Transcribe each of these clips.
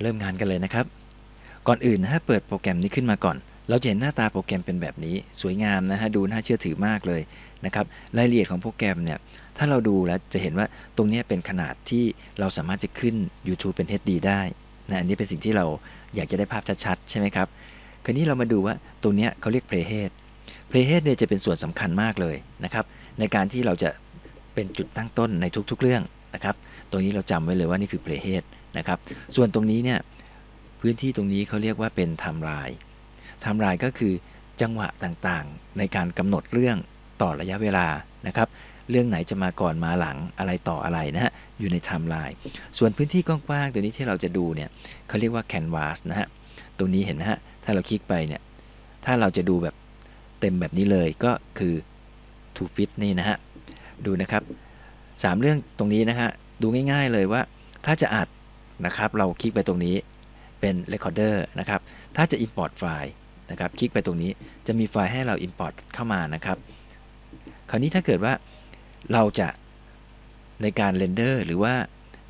เริ่มงานกันเลยนะครับ ก่อนอื่นนะฮะเปิดโปรแกรมนี้ขึ้นมาก่อน เราจะเห็นหน้าตาโปรแกรมเป็นแบบนี้สวยงามนะฮะดูน่าเชื่อถือมากเลยนะครับรายละเอียดของโปรแกรมเนี่ยถ้าเราดูแล้วจะเห็นว่าตรงนี้เป็นขนาดที่เราสามารถจะขึ้น YouTube เป็น HD ได้นะอันนี้เป็นสิ่งที่เราอยากจะได้ภาพชัดๆ ใช่ไหมครับ คราวนี้เรามาดูว่าตรงเนี้ยเขาเรียก Playhead Playhead เนี่ยจะเป็นส่วนสำคัญมากเลยนะครับในการที่เราจะเป็นจุดตั้งต้นในทุกๆเรื่อง นะครับ ตรงนี้เราจำไว้เลยว่านี่คือ Playhead นะครับ ส่วนตรงนี้เนี่ยพื้นที่ตรงนี้เขาเรียกว่าเป็น Timeline Timeline ก็คือจังหวะต่างๆ ในการกำหนดเรื่องต่อระยะเวลานะครับ เรื่องไหนจะมาก่อนมาหลังอะไรต่ออะไรนะฮะอยู่ใน Timeline ส่วนพื้นที่กว้างๆตัวนี้ที่เราจะดูเนี่ยเขาเรียกว่า Canvas นะฮะตรงนี้เห็นนะฮะถ้าเราคลิกไปเนี่ยถ้าเราจะดูแบบเต็มแบบนี้เลยก็คือ to fit นี่นะฮะดูนะครับ สามเรื่องตรงนี้นะฮะ ดูง่ายๆเลยว่าถ้าจะอัดนะครับ เราคลิกไปตรงนี้เป็น recorder นะครับ ถ้าจะ import ไฟล์นะครับ คลิกไปตรงนี้จะมีไฟล์ให้เรา import เข้ามานะครับ คราวนี้ถ้าเกิดว่าเราจะในการเรนเดอร์หรือว่า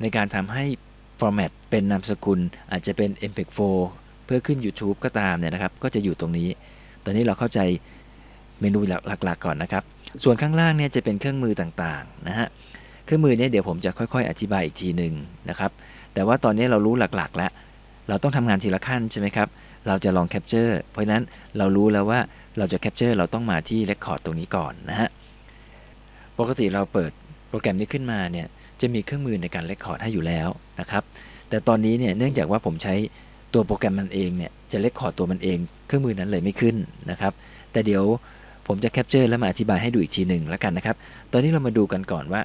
ในการทำให้ format เป็นนามสกุล อาจจะเป็น MPEG 4เพื่อขึ้น YouTube ก็ตามเนี่ยนะครับ ก็จะอยู่ตรงนี้ ตอนนี้เราเข้าใจ เมนูหลักๆก่อนนะครับ ส่วนข้างล่างเนี่ยจะเป็นเครื่องมือต่างๆนะฮะ เครื่องมือเนี่ยเดี๋ยวผมจะค่อยๆ อธิบายอีกทีหนึ่งนะครับ แต่ว่าตอนนี้เรารู้หลักๆ แล้ว เราต้องทำงานทีละขั้นใช่ไหมครับ เราจะลองแคปเจอร์ เพราะฉะนั้นเรารู้แล้วว่าเราจะแคปเจอร์เราต้องมาที่ Record ตรงนี้ก่อนนะฮะ ปกติเราเปิดโปรแกรมนี้ขึ้นมาเนี่ยจะมีเครื่องมือในการ Record ให้อยู่แล้วนะครับ แต่ตอนนี้เนี่ยเนื่องจากว่าผมใช้ตัวโปรแกรมมันเองเนี่ยจะ Record ตัวมันเอง เครื่องมือนั้นเลยไม่ขึ้นนะครับ แต่เดี๋ยว ผมจะแคปเจอร์แล้วมาอธิบายให้ดูอีกทีหนึ่งแล้วกันนะครับ ตอนนี้เรามาดูกันก่อนว่า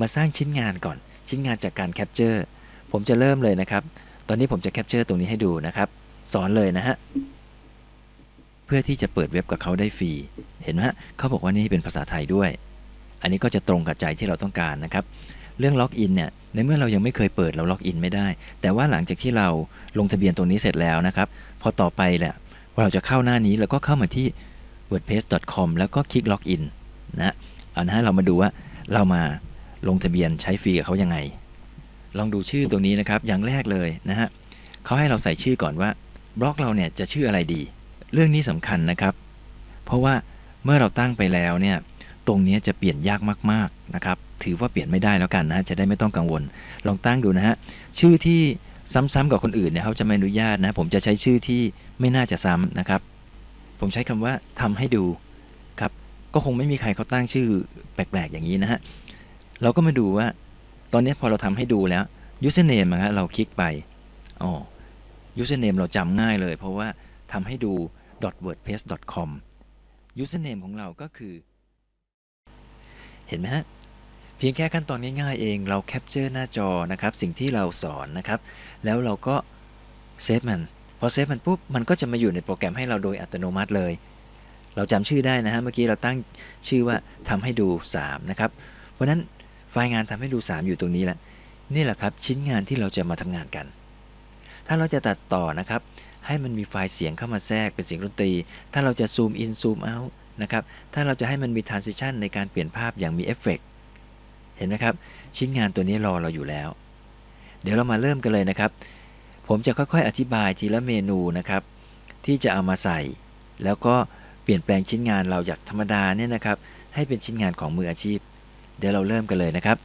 มาสร้างชิ้นงานก่อน ชิ้นงานจากการแคปเจอร์ผมจะเริ่มเลยนะครับ ตอนนี้ผมจะแคปเจอร์ตรงนี้ให้ดูนะครับ สอนเลยนะฮะ เพื่อที่จะเปิดเว็บกับเขาได้ฟรี เห็นไหมฮะเขาบอกว่านี่เป็นภาษาไทยด้วย อันนี้ก็จะตรงกับใจที่เราต้องการนะครับ เรื่องล็อกอินเนี่ย ในเมื่อเรายังไม่เคยเปิดเราล็อกอินไม่ได้ แต่ว่าหลังจากที่เราลงทะเบียนตรงนี้เสร็จแล้วนะครับ พอต่อไปแหละเราจะเข้าหน้านี้แล้วก็เข้ามาที่ wordpress.com แล้วก็คลิกล็อกอินนะเอานะฮะเรามาดูว่าเรามาลงทะเบียนใช้ฟรีกับเขายังไง ลองดูชื่อตรงนี้นะครับ อย่างแรกเลยนะฮะเขาให้เราใส่ชื่อก่อนว่าบล็อกเราเนี่ยจะชื่ออะไรดี เรื่องนี้สำคัญนะครับ เพราะว่าเมื่อเราตั้งไปแล้วเนี่ยตรงนี้จะเปลี่ยนยากมากๆนะครับ ถือว่าเปลี่ยนไม่ได้แล้วกันนะ จะได้ไม่ต้องกังวล ลองตั้งดูนะฮะ ชื่อที่ซ้ำๆกับคนอื่นเนี่ยเขาจะไม่อนุญาตนะ ผมจะใช้ชื่อที่ไม่น่าจะซ้ำนะครับ ผมใช้คำว่าทำให้ดูครับ ก็คงไม่มีใครเขาตั้งชื่อแปลกๆอย่างนี้นะฮะ เราก็มาดูว่า ตอนนี้พอเราทำให้ดูแล้ว username นะฮะเราคลิกไปอ๋อ username เราจำง่ายเลย เพราะว่าทำให้ดู .wordpress.com username ของเราก็คือ เห็นไหมฮะ เพียงแค่ขั้นตอนง่ายๆเอง เราแคปเจอร์หน้าจอนะครับ สิ่งที่เราสอนนะครับ แล้วเราก็เซฟมัน พอเซฟมันปุ๊บมันก็จะมาอยู่ในโปรแกรมให้เราโดยอัตโนมัติเลย เราจำชื่อได้นะฮะเมื่อกี้เราตั้งชื่อว่าทำให้ดู 3 นะครับ เพราะฉะนั้นไฟล์งานทำให้ดู 3 อยู่ตรงนี้แหละนี่แหละครับชิ้นงานที่เราจะมาทำงานกัน ถ้าเราจะตัดต่อนะครับ ให้มันมีไฟล์เสียงเข้ามาแทรกเป็นเสียงดนตรี ถ้าเราจะซูมอินซูมเอาท์นะครับถ้าเราจะให้มันมี transition ในการเปลี่ยนภาพอย่างมีเอฟเฟกต์เห็นไหมครับ ชิ้นงานตัวนี้รอเราอยู่แล้ว เดี๋ยวเรามาเริ่มกันเลยนะครับ ผมจะค่อยๆ อธิบายทีละเมนูนะครับ ที่จะเอามาใส่ แล้วก็เปลี่ยนแปลงชิ้นงานเราจากธรรมดาเนี่ยนะครับ ให้เป็นชิ้นงานของมืออาชีพ เดี๋ยวเราเริ่มกันเลยนะครับ